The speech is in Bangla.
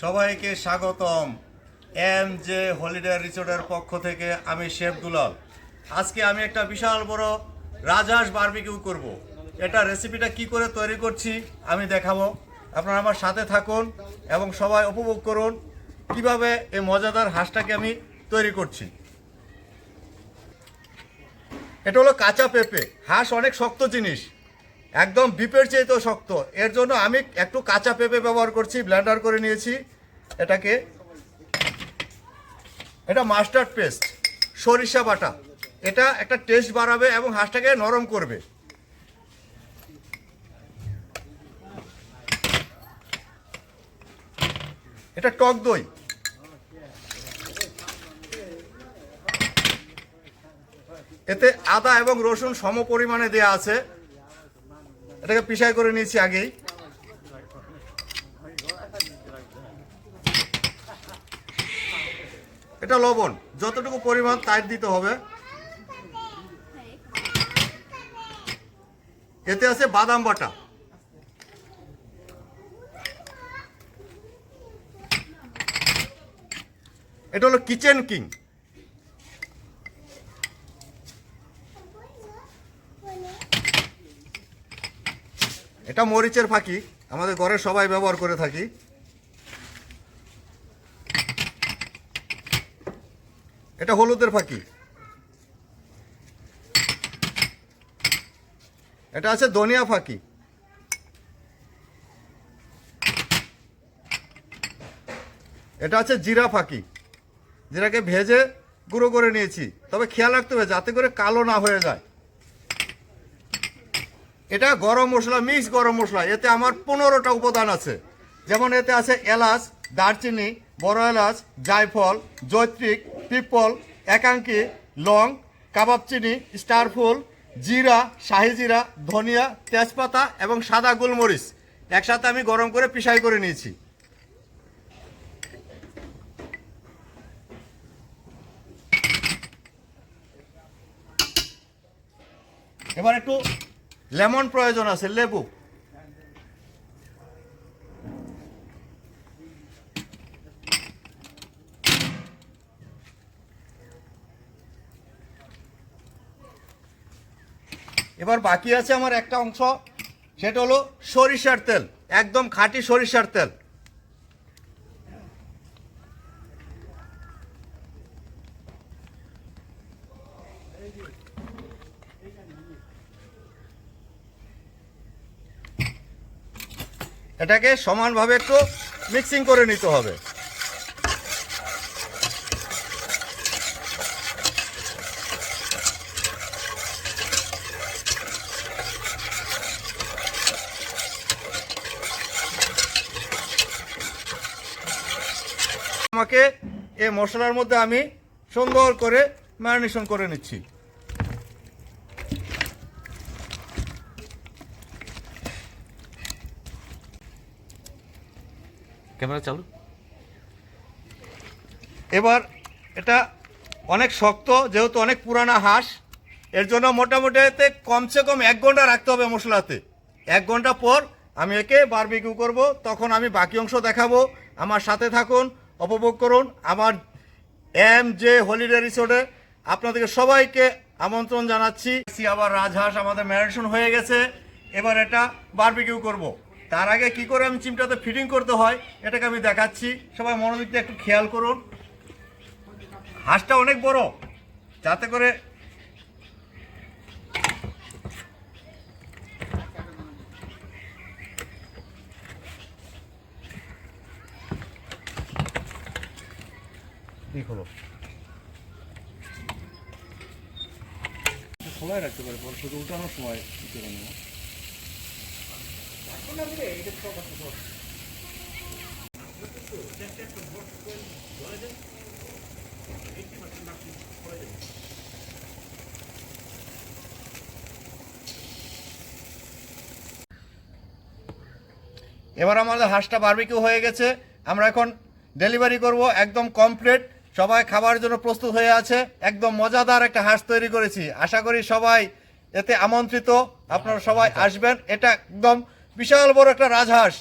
সবাইকে স্বাগতম এম জে হলিডে রিসোর্টের পক্ষ থেকে আমি শেফ দুলাল। আজকে আমি একটা বিশাল বড় রাজহাঁস বারবিকিউ করব। এটা রেসিপিটা কি করে তৈরি করছি আমি দেখাবো। আপনারা আমার সাথে থাকুন এবং সবাই উপভোগ করুন কীভাবে এই মজাদার হাঁসটাকে আমি তৈরি করছি। এটা হলো কাঁচা পেঁপে। হাঁস অনেক শক্ত জিনিস। একদম বিপের চেয়েতেও শক্ত। এর জন্য আমি একটু কাঁচা পেঁপে ব্যবহার করছি ব্লেন্ডার করে নিয়েছি এটাকে। এটা মাস্টার্ড পেস্ট সরিষা বাটা। এটা একটা টেস্ট বাড়াবে এবং হাঁসটাকে নরম করবে। এটা টক দই। এতে আদা এবং রসুন সম পরিমাণে দেওয়া আছে। এটাকে পিসাই করে নিয়েছি আগেই। এটা লবণ, যতটুকু পরিমাণ তাই দিতে হবে। এতে আছে বাদাম বাটা। এটা হলো কিচেন কিং। এটা মরিচের ফাঁকি। আমাদের ঘরে সবাই ব্যবহার করে থাকি। এটা হলুদের ফাঁকি। এটা আছে ধনিয়া ফাঁকি। এটা আছে জিরা ফাঁকি। জিরাকে ভেজে গুঁড়ো করে নিয়েছি। তবে খেয়াল রাখতে হবে যাতে করে কালো না হয়ে যায়। এটা গরম মশলা মিক্স গরম মশলা। এতে আমার পনেরোটা উপাদান আছে। যেমন এতে আছে এলাচ, দারচিনি, বড় এলাচ, জায়ফল জৈত্রিক পিপল, একাঙ্কি, লং, কাবাব চিনি, স্টারফুল, জিরা, শাহি জিরা, ধনিয়া, তেজপাতা এবং সাদা গোলমরিচ একসাথে আমি গরম করে পিসাই করে নিয়েছি। এবার একটু লেমন প্রয়োজন আছে, লেবু। এবার বাকি আছে আমার একটা অংশ, সেটা হলো সরিষার তেল, একদম খাঁটি সরিষার তেল। এটাকে সমানভাবে একটু মিক্সিং করে নিতে হবে। আমাকে এই মশলার মধ্যে আমি সুন্দর করে ম্যারিনেশন করে নিচ্ছি। ক্যামেরা চালু। এবার এটা অনেক শক্ত, যেহেতু অনেক পুরানা হাঁস, এর জন্য মোটামুটি এতে কমসে কম এক ঘণ্টা রাখতে হবে মশলাতে। এক ঘণ্টা পর আমি একে বারবিকিউ করব, তখন আমি বাকি অংশ দেখাবো। আমার সাথে থাকুন, উপভোগ করুন। আমার এম জে হলিডে রিসোর্টে আপনাদেরকে সবাইকে আমন্ত্রণ জানাচ্ছি। আবার রাজহাঁস আমাদের ম্যারিনেশন হয়ে গেছে। এবার এটা বারবিকিউ করব। তার আগে কি করে আমি চিমটাতে ফিটিং করতে হয়, এটাকে আমি দেখাচ্ছি। সবাই মনোযোগ দিয়ে একটু খেয়াল করুন। হাঁসটা অনেক বড়, যাতে করে ঠিক সময় রাখতে পারে শুধু উঠানোর সময় কি করে নেব এবার আমাদের হাঁসটা বারবিকিউ হয়ে গেছে। আমরা এখন ডেলিভারি করব, একদম কমপ্লিট সবাই খাবার জন্য প্রস্তুত হয়ে আছে। একদম মজাদার একটা হাঁস তৈরি করেছি। আশা করি সবাই এতে আমন্ত্রিত। আপনারা সবাই আসবেন। এটা একদম বিশাল বড় একটা রাজহাঁস।